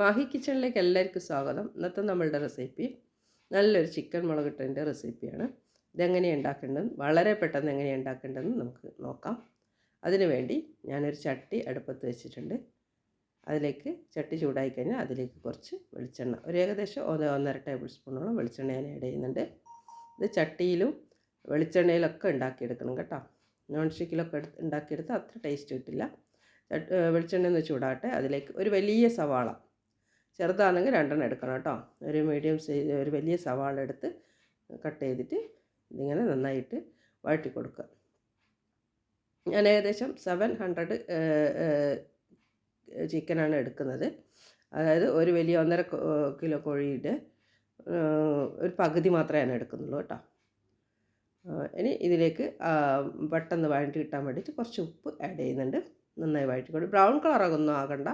മാഹി കിച്ചണിലേക്ക് എല്ലാവർക്കും സ്വാഗതം. ഇന്നത്തെ നമ്മളുടെ റെസിപ്പി നല്ലൊരു ചിക്കൻ മുളകിട്ടതിന്റെ റെസിപ്പിയാണ് ഇതെങ്ങനെയാണ് ഉണ്ടാക്കേണ്ടതെന്ന് വളരെ പെട്ടെന്ന് എങ്ങനെയാണ് ഉണ്ടാക്കേണ്ടതെന്ന് നമുക്ക് നോക്കാം. അതിനുവേണ്ടി ഞാനൊരു ചട്ടി അടുപ്പത്ത് വെച്ചിട്ടുണ്ട്. അതിലേക്ക് ചട്ടി ചൂടായി കഴിഞ്ഞാൽ അതിലേക്ക് കുറച്ച് വെളിച്ചെണ്ണ. ഒരു ഏകദേശം ഒന്ന് ഒന്നര ടേബിൾ സ്പൂണോളം വെളിച്ചെണ്ണ ഞാൻ ആഡ് ചെയ്യുന്നുണ്ട്. ഇത് ചട്ടിയിലും വെളിച്ചെണ്ണയിലൊക്കെ ഉണ്ടാക്കിയെടുക്കണം കേട്ടോ. നോൺ സ്റ്റിക്കിലൊക്കെ എടുത്ത് ഉണ്ടാക്കിയെടുത്താൽ അത്ര ടേസ്റ്റ് കിട്ടില്ല. വെളിച്ചെണ്ണ ഒന്ന് ചൂടാട്ടെ അതിലേക്ക് ഒരു വലിയ സവാള ചെറുതാണെങ്കിൽ രണ്ടെണ്ണം എടുക്കണം കേട്ടോ. ഒരു മീഡിയം സൈസ് ഒരു വലിയ സവാള എടുത്ത് കട്ട് ചെയ്തിട്ട് ഇതിങ്ങനെ നന്നായിട്ട് വഴറ്റി കൊടുക്കുക. ഞാൻ ഏകദേശം സെവൻ ഹൺഡ്രഡ് ചിക്കനാണ് എടുക്കുന്നത്. അതായത് ഒരു വലിയ ഒന്നര കിലോ കോഴിയുടെ ഒരു പകുതി മാത്രമേ ഞാൻ എടുക്കുന്നുള്ളൂ കേട്ടോ. ഇനി ഇതിലേക്ക് പെട്ടെന്ന് വഴറ്റി കിട്ടാൻ വേണ്ടിയിട്ട് കുറച്ച് ഉപ്പ് ആഡ് ചെയ്യുന്നുണ്ട്. നന്നായി വഴറ്റി കൊടുക്കും ബ്രൗൺ കളറൊന്നും ആകണ്ട.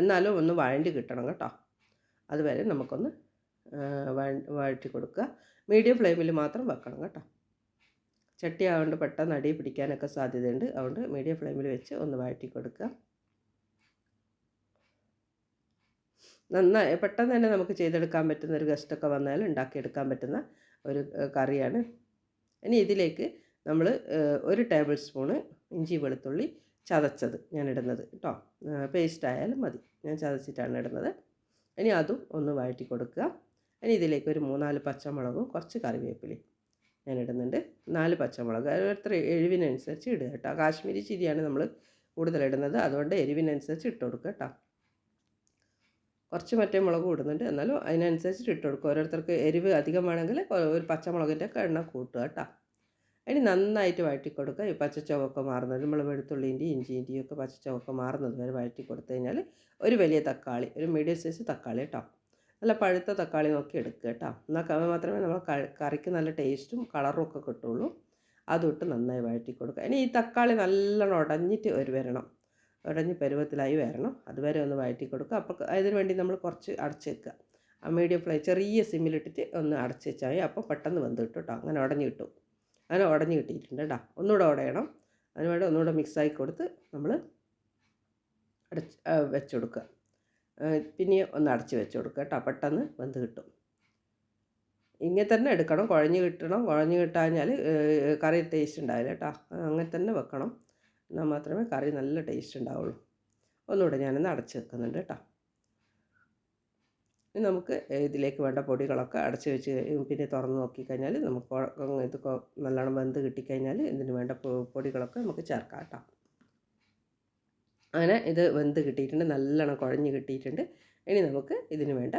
എന്നാലും ഒന്ന് വഴണ്ടി കിട്ടണം കേട്ടോ. അതുവരെ നമുക്കൊന്ന് വഴറ്റി കൊടുക്കുക. മീഡിയം ഫ്ലെയിമിൽ മാത്രം വെക്കണം കേട്ടോ. ചട്ടി ആയതുകൊണ്ട് പെട്ടെന്ന് അടി പിടിക്കാനൊക്കെ സാധ്യതയുണ്ട്. അതുകൊണ്ട് മീഡിയം ഫ്ലെയിമിൽ വെച്ച് ഒന്ന് വഴറ്റി കൊടുക്കുക. നന്നായി പെട്ടെന്ന് തന്നെ നമുക്ക് ചെയ്തെടുക്കാൻ പറ്റുന്ന ഒരു ഗസ്റ്റൊക്കെ വന്നാൽ ഉണ്ടാക്കിയെടുക്കാൻ പറ്റുന്ന ഒരു കറിയാണ്. ഇനി ഇതിലേക്ക് നമ്മൾ ഒരു ടേബിൾ സ്പൂണ് ഇഞ്ചി വെളുത്തുള്ളി ചതച്ചത് ഞാൻ ഇടുന്നത് കേട്ടോ. പേസ്റ്റ് ആയാലും മതി. ഞാൻ ചതച്ചിട്ടാണ് ഇടുന്നത്. ഇനി അതും ഒന്ന് വഴറ്റി കൊടുക്കുക. ഇനി ഇതിലേക്ക് ഒരു മൂന്നാൽ പച്ചമുളകും കുറച്ച് കറിവേപ്പിലയും ഞാൻ ഇടുന്നുണ്ട്. നാല് പച്ചമുളക് എത്ര എരിവിനനുസരിച്ച് ഇടുക കേട്ടോ. കാശ്മീരി ചിരിയാണ് നമ്മൾ കൂടുതലിടുന്നത് അതുകൊണ്ട് എരിവിനനുസരിച്ച് ഇട്ട് കൊടുക്കുക കേട്ടോ. കുറച്ച് മറ്റേ മുളകും ഇടുന്നുണ്ട്. എന്നാലും അതിനനുസരിച്ചിട്ട് ഇട്ട് കൊടുക്കുക. ഓരോരുത്തർക്ക് എരിവ് അധികം വേണമെങ്കിൽ ഒരു പച്ചമുളകിന്റെ എണ്ണ കൂട്ടുക കേട്ടോ. ഇനി നന്നായിട്ട് വഴറ്റി കൊടുക്കുക ഈ പച്ചച്ചവൊക്കെ മാറുന്നത് നമ്മൾ വെളുത്തുള്ളിന്റെയും ഇഞ്ചിന്റെയും ഒക്കെ പച്ചച്ചവൊക്കെ മാറുന്നത് വരെ വഴറ്റി കൊടുത്തു കഴിഞ്ഞാൽ ഒരു വലിയ തക്കാളി ഒരു മീഡിയം സൈസ് തക്കാളി കേട്ടോ. നല്ല പഴുത്ത തക്കാളി നോക്കി എടുക്കുക കേട്ടോ. എന്നാൽ മാത്രമേ നമ്മൾ കറിക്ക് നല്ല ടേസ്റ്റും കളറും ഒക്കെ കിട്ടുള്ളൂ അതിട്ട് നന്നായി വഴറ്റി കൊടുക്കുക ഇനി ഈ തക്കാളി നല്ലോണം ഉടഞ്ഞിട്ട് ഒരു വരണം. ഉടഞ്ഞ് പരുവത്തിലായി വരണം. അതുവരെ ഒന്ന് വഴറ്റി കൊടുക്കുക അപ്പോൾ അതിന് വേണ്ടി നമ്മൾ കുറച്ച് അടച്ച് വെക്കുക. ആ മീഡിയം ഫ്ലൈ ചെറിയ സിമ്മിലിട്ടിട്ട് ഒന്ന് അടച്ച് വെച്ചാൽ അപ്പോൾ പെട്ടെന്ന് വെന്ത് കിട്ടും കേട്ടോ. അങ്ങനെ ഉടഞ്ഞ് കിട്ടും. അങ്ങനെ ഉടഞ്ഞ് കിട്ടിയിട്ടുണ്ട് കേട്ടോ. ഒന്നുകൂടെ ഉടയണം അതിന് വേണ്ടി ഒന്നുകൂടെ മിക്സായി കൊടുത്ത് നമ്മൾ അടച്ച് വെച്ച് കൊടുക്കുക. പിന്നെ ഒന്ന് അടച്ച് വെച്ച് കൊടുക്കുക കേട്ടോ. പെട്ടെന്ന് വെന്ത് കിട്ടും. ഇങ്ങനെ തന്നെ എടുക്കണം. കുഴഞ്ഞ് കിട്ടണം. കുഴഞ്ഞ് കിട്ടാഞ്ഞാൽ കറി ടേസ്റ്റ് ഉണ്ടാവില്ല കേട്ടോ. അങ്ങനെ തന്നെ വെക്കണം. എന്നാൽ മാത്രമേ കറി നല്ല ടേസ്റ്റ് ഉണ്ടാവുള്ളൂ. ഒന്നുകൂടെ ഞാനൊന്ന് അടച്ച് വെക്കുന്നുണ്ട് കേട്ടോ. ഇനി നമുക്ക് ഇതിലേക്ക് വേണ്ട പൊടികളൊക്കെ അടച്ച് വെച്ച് പിന്നെ തുറന്ന് നോക്കിക്കഴിഞ്ഞാൽ നമുക്ക് ഇത് നല്ലോണം വെന്ത് കിട്ടിക്കഴിഞ്ഞാൽ ഇതിന് വേണ്ട പൊടികളൊക്കെ നമുക്ക് ചേർക്കാം കേട്ടോ. അങ്ങനെ ഇത് വെന്ത് കിട്ടിയിട്ടുണ്ട് നല്ലോണം കുഴഞ്ഞ് കിട്ടിയിട്ടുണ്ട്. ഇനി നമുക്ക് ഇതിന് വേണ്ട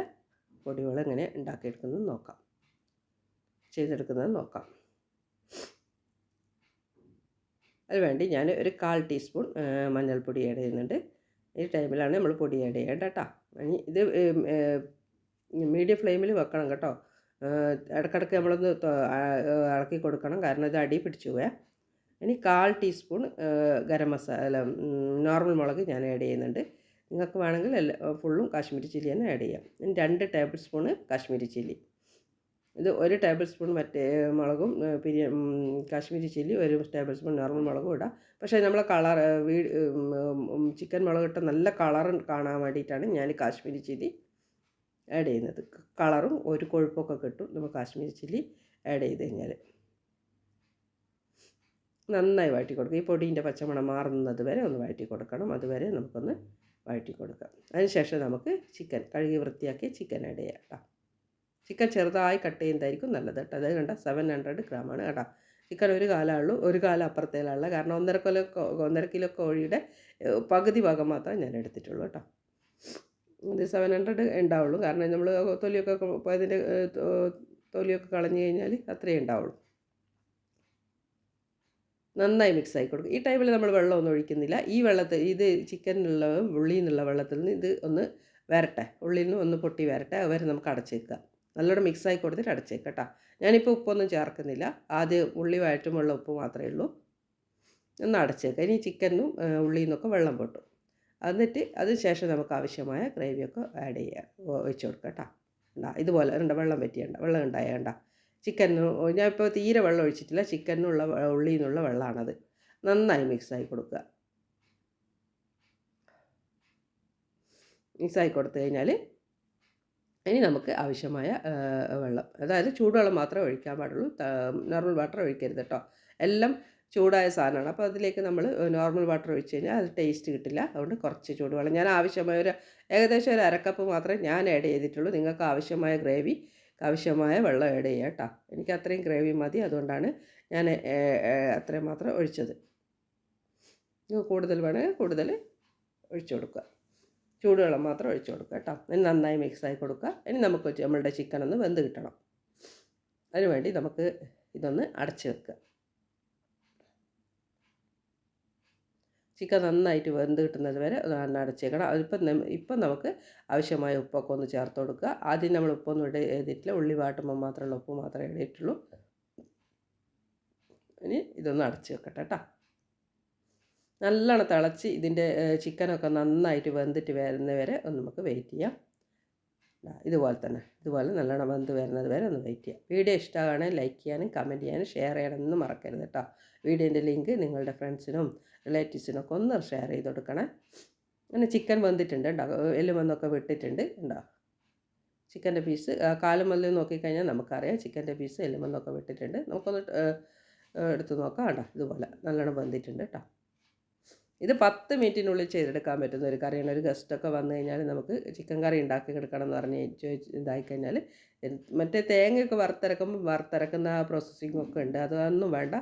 പൊടികൾ എങ്ങനെ ഉണ്ടാക്കിയെടുക്കുന്നത് നോക്കാം. ചെയ്തെടുക്കുന്നത് നോക്കാം. അതിനുവേണ്ടി ഞാൻ ഒരു കാൽ ടീസ്പൂൺ മഞ്ഞൾപ്പൊടി ആഡ് ചെയ്യുന്നുണ്ട്. ഈ ടൈമിലാണ് നമ്മൾ പൊടി ആഡ് ചെയ്യേണ്ടത് കേട്ടോ. ഇത് മീഡിയം ഫ്ലെയിമിൽ വെക്കണം കേട്ടോ. ഇടയ്ക്കിടയ്ക്ക് നമ്മളൊന്ന് ഇളക്കി കൊടുക്കണം. കാരണം ഇത് അടി പിടിച്ചു പോയാൽ ഇനി കാൽ ടീസ്പൂൺ ഗരം മസാല നോർമൽ മുളക് ഞാൻ ആഡ് ചെയ്യുന്നുണ്ട്. നിങ്ങൾക്ക് വേണമെങ്കിൽ എല്ലാ ഫുള്ളും കാശ്മീരി ചില്ലി തന്നെ ആഡ് ചെയ്യാം. ഇനി രണ്ട് ടേബിൾ സ്പൂണ് കാശ്മീരി ചില്ലി. ഇത് ഒരു ടേബിൾ സ്പൂൺ മറ്റേ മുളകും പിന്നെ കാശ്മീരി ചില്ലി ഒരു ടേബിൾ സ്പൂൺ നോർമൽ മുളകും ഇടാം. പക്ഷേ നമ്മൾ കളർ വീ ചിക്കൻ മുളക് ഇട്ട നല്ല കളർ കാണാൻ വേണ്ടിയിട്ടാണ് ഞാൻ കാശ്മീരി ചില്ലി ആഡ് ചെയ്യുന്നത്. കളറും ഒരു കൊഴുപ്പൊക്കെ കിട്ടും. നമ്മൾ കാശ്മീരി ചില്ലി ആഡ് ചെയ്ത് കഴിഞ്ഞാൽ. നന്നായി വഴറ്റി കൊടുക്കുക. ഈ പൊടീന്റെ പച്ചമണം മാറുന്നത് വരെ ഒന്ന് വഴറ്റി കൊടുക്കണം. അതുവരെ നമുക്കൊന്ന് വഴറ്റി കൊടുക്കാം. അതിനുശേഷം നമുക്ക് ചിക്കൻ കഴുകി വൃത്തിയാക്കി ചിക്കൻ ആഡ് ചെയ്യാം കേട്ടോ. ചിക്കൻ ചെറുതായി കട്ട് ചെയ്യുന്നതായിരിക്കും നല്ലത് കേട്ടോ. അതായത് കണ്ട സെവൻ ഹൺഡ്രഡ് ഗ്രാമാണ് കേട്ടോ. ചിക്കൻ ഒരു കാലമുള്ളൂ ഒരു കാലം അപ്പുറത്തേലുള്ള കാരണം ഒന്നര കിലോ ഒന്നര കിലോ കോഴിയുടെ പകുതി ഭാഗം മാത്രമേ ഞാൻ എടുത്തിട്ടുള്ളൂ കേട്ടോ. സെവൻ ഹൺഡ്രഡ് ഉണ്ടാവുള്ളൂ. കാരണം നമ്മൾ തൊലിയൊക്കെ അതിന്റെ തൊലിയൊക്കെ കളഞ്ഞു കഴിഞ്ഞാൽ അത്രയേ ഉണ്ടാവുള്ളൂ. നന്നായി മിക്സ് ആയി കൊടുക്കും. ഈ ടൈമിൽ നമ്മൾ വെള്ളമൊന്നും ഒഴിക്കുന്നില്ല. ഈ വെള്ളത്തിൽ ഇത് ചിക്കനിലുള്ള ഉള്ളിയിൽ നിന്നുള്ള വെള്ളത്തിൽ നിന്ന് ഇത് ഒന്ന് വരട്ടെ. ഉള്ളിയിൽ നിന്ന് ഒന്ന് പൊട്ടി വരട്ടെ. അതുവരെ നമുക്ക് അടച്ചേക്കുക. നല്ലോണം മിക്സ് ആയി കൊടുത്തിട്ട് അടച്ചേക്കുക കേട്ടോ ഞാനിപ്പോൾ ഉപ്പൊന്നും ചേർക്കുന്നില്ല. ആദ്യം ഉള്ളി വഴറ്റുമുള്ള ഉപ്പ് മാത്രമേ ഉള്ളൂ. ഒന്ന് അടച്ചേക്കുക ഇനി ചിക്കനും ഉള്ളിയിൽ നിന്നൊക്കെ വെള്ളം പൊട്ടും. എന്നിട്ട് അതിന് ശേഷം നമുക്ക് ആവശ്യമായ ഗ്രേവിയൊക്കെ ആഡ് ചെയ്യുക ഒഴിച്ച് കൊടുക്കുക കേട്ടോ ഉണ്ടാ ഇതുപോലെ ഉണ്ട് വെള്ളം പറ്റിയണ്ട വെള്ളം ഉണ്ടായേണ്ട. ചിക്കനും ഞാൻ ഇപ്പോൾ തീരെ വെള്ളം ഒഴിച്ചിട്ടില്ല ചിക്കനുള്ള ഉള്ളിൽ നിന്നുള്ള വെള്ളമാണത് നന്നായി മിക്സായി കൊടുക്കുക മിക്സായി കൊടുത്തു കഴിഞ്ഞാൽ ഇനി നമുക്ക് ആവശ്യമായ വെള്ളം. അതായത് ചൂടുവെള്ളം മാത്രമേ ഒഴിക്കാൻ പാടുള്ളൂ നോർമൽ വാട്ടർ ഒഴിക്കരുത് കേട്ടോ എല്ലാം ചൂടായ സാധനമാണ്. അപ്പോൾ അതിലേക്ക് നമ്മൾ നോർമൽ വാട്ടർ ഒഴിച്ച് കഴിഞ്ഞാൽ അത് ടേസ്റ്റ് കിട്ടില്ല. അതുകൊണ്ട് കുറച്ച് ചൂടുവെള്ളം. ഞാൻ ആവശ്യമായ ഒരു ഏകദേശം ഒരു അരക്കപ്പ് മാത്രമേ ഞാൻ ആഡ് ചെയ്തിട്ടുള്ളൂ. നിങ്ങൾക്ക് ആവശ്യമായ ഗ്രേവി ആവശ്യമായ വെള്ളം ആഡ് ചെയ്യുക കേട്ടോ എനിക്ക് അത്രയും ഗ്രേവി മതി. അതുകൊണ്ടാണ് ഞാൻ അത്രയും മാത്രം ഒഴിച്ചത്. കൂടുതൽ വേണമെങ്കിൽ കൂടുതൽ ഒഴിച്ചു കൊടുക്കുക. ചൂടുവെള്ളം മാത്രം ഒഴിച്ചു കൊടുക്കുക കേട്ടോ ഇനി നന്നായി മിക്സായി കൊടുക്കുക. ഇനി നമുക്ക് നമ്മളുടെ ചിക്കൻ ഒന്ന് വെന്ത് കിട്ടണം. അതിനുവേണ്ടി നമുക്ക് ഇതൊന്ന് അടച്ച് വെക്കുക. ചിക്കൻ നന്നായിട്ട് വെന്ത് കിട്ടുന്നത് വരെ ഒന്ന് അടച്ചേക്കണം. അതിപ്പം ഇപ്പം നമുക്ക് ആവശ്യമായ ഉപ്പൊക്കെ ഒന്ന് ചേർത്ത് കൊടുക്കുക. ആദ്യം നമ്മൾ ഉപ്പൊന്നും ഇട ചെയ്തിട്ടില്ല ഉള്ളി വാട്ടുമ്പോൾ മാത്രമുള്ള ഉപ്പ് മാത്രമേ ഇടയിട്ടുള്ളൂ. ഇനി ഇതൊന്ന് അടച്ച് വെക്കട്ടെ കേട്ടോ. നല്ലോണം തിളച്ച് ഇതിന്റെ ചിക്കനൊക്കെ നന്നായിട്ട് വെന്തിട്ട് വരുന്നവരെ ഒന്ന് നമുക്ക് വെയിറ്റ് ചെയ്യാം. ഇതുപോലെ തന്നെ. ഇതുപോലെ നല്ലോണം വെന്ത് വരുന്നത് വരെ ഒന്ന് വെയിറ്റ് ചെയ്യാം. വീഡിയോ ഇഷ്ടമാണെങ്കിൽ ലൈക്ക് ചെയ്യാനും കമന്റ് ചെയ്യാനും ഷെയർ ചെയ്യണമെന്നും മറക്കരുത് കേട്ടോ. വീഡിയോന്റെ ലിങ്ക് നിങ്ങളുടെ ഫ്രണ്ട്സിനും റിലേറ്റീവ്സിനൊക്കെ ഒന്ന് ഷെയർ ചെയ്ത് കൊടുക്കണേ. അങ്ങനെ ചിക്കൻ വെന്തിട്ടുണ്ട് കേട്ടോ എല്ലുമന്നൊക്കെ വിട്ടിട്ടുണ്ട് ഉണ്ടോ ചിക്കന്റെ പീസ് കാലും മുതൽ നോക്കിക്കഴിഞ്ഞാൽ നമുക്കറിയാം ചിക്കന്റെ പീസ് എല്ലുമന്നൊക്കെ വിട്ടിട്ടുണ്ട്. നമുക്കൊന്ന് എടുത്ത് നോക്കാം കേട്ടോ ഇതുപോലെ നല്ലോണം വെന്തിട്ടുണ്ട് കേട്ടോ ഇത് പത്ത് മിനിറ്റിനുള്ളിൽ ചെയ്തെടുക്കാൻ പറ്റുന്ന ഒരു കറിയാണ്. ഒരു ഗസ്റ്റൊക്കെ വന്നു കഴിഞ്ഞാൽ നമുക്ക് ചിക്കൻ കറി ഉണ്ടാക്കി എടുക്കണം എന്ന് പറഞ്ഞ് ഇതായിക്കഴിഞ്ഞാൽ മറ്റേ തേങ്ങയൊക്കെ വറുത്തിറക്കുമ്പോൾ വറുത്തിറക്കുന്ന പ്രോസസ്സിംഗ് ഒക്കെ ഉണ്ട്. അതൊന്നും വേണ്ട.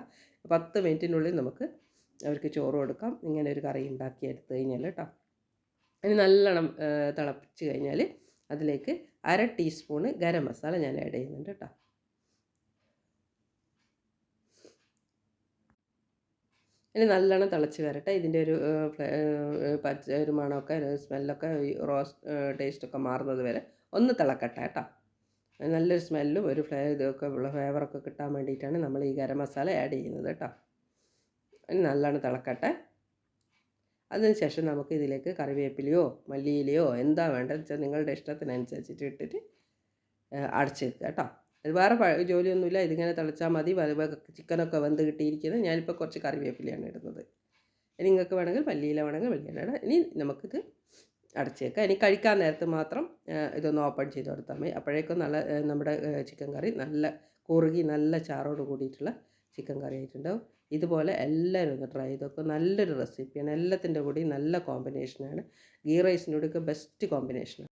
പത്ത് മിനിറ്റിനുള്ളിൽ നമുക്ക് അവർക്ക് ചോറ് കൊടുക്കാം. ഇങ്ങനെ ഒരു കറി ഉണ്ടാക്കി എടുത്തു കഴിഞ്ഞാൽ കേട്ടോ ഇനി നല്ലോണം തിളപ്പിച്ച് കഴിഞ്ഞാൽ അതിലേക്ക് അര ടീസ്പൂണ് ഗരം മസാല ഞാൻ ആഡ് ചെയ്യുന്നുണ്ട് കേട്ടോ ഇനി നല്ലോണം തിളച്ച് വരട്ടെ. ഇതിന്റെ ഒരു പച്ച ഒരു മണമൊക്കെ ഒരു സ്മെല്ലൊക്കെ റോസ് ടേസ്റ്റൊക്കെ മാറുന്നത് വരെ ഒന്ന് തിളക്കട്ടെ കേട്ടോ നല്ലൊരു സ്മെല്ലും ഒരു ഫ്ലേ ഇതൊക്കെ ഉള്ള ഫ്ലേവറൊക്കെ കിട്ടാൻ വേണ്ടിയിട്ടാണ് നമ്മൾ ഈ ഗരം മസാല ആഡ് ചെയ്യുന്നത് കേട്ടോ നല്ലോണം തിളക്കട്ടെ. അതിനുശേഷം നമുക്ക് ഇതിലേക്ക് കറിവേപ്പിലയോ മല്ലിയിലയോ എന്താ വേണ്ടതെന്ന് വെച്ചാൽ നിങ്ങളുടെ ഇഷ്ടത്തിനനുസരിച്ചിട്ട് ഇട്ടിട്ട് അടച്ച് കേട്ടോ. അത് വേറെ ജോലിയൊന്നുമില്ല. ഇതിങ്ങനെ തിളച്ചാൽ മതി. ചിക്കനൊക്കെ വെന്ത് കിട്ടിയിരിക്കുന്നത്. ഞാനിപ്പോൾ കുറച്ച് കറിവേപ്പിലയാണ് ഇടുന്നത്. ഇനി നിങ്ങൾക്ക് വേണമെങ്കിൽ മല്ലിയില വേണമെങ്കിൽ മല്ലിയില ഇനി നമുക്കിത് അടച്ചേക്കാം. ഇനി കഴിക്കാൻ നേരത്ത് മാത്രം ഇതൊന്ന് ഓപ്പൺ ചെയ്ത് കൊടുത്താൽ മതി. അപ്പോഴേക്കും നല്ല നമ്മുടെ ചിക്കൻ കറി നല്ല കുറുകി നല്ല ചാറോട് കൂടിയിട്ടുള്ള ചിക്കൻ കറി ആയിട്ടുണ്ടാവും. ഇതുപോലെ എല്ലാവരും ഒന്ന് ട്രൈ ചെയ്തൊക്കെ. നല്ലൊരു റെസിപ്പിയാണ് എല്ലാത്തിന്റെ കൂടി നല്ല കോമ്പിനേഷനാണ് ഗീ റൈസിന്റെ കൂടെയൊക്കെ ബെസ്റ്റ് കോമ്പിനേഷനാണ്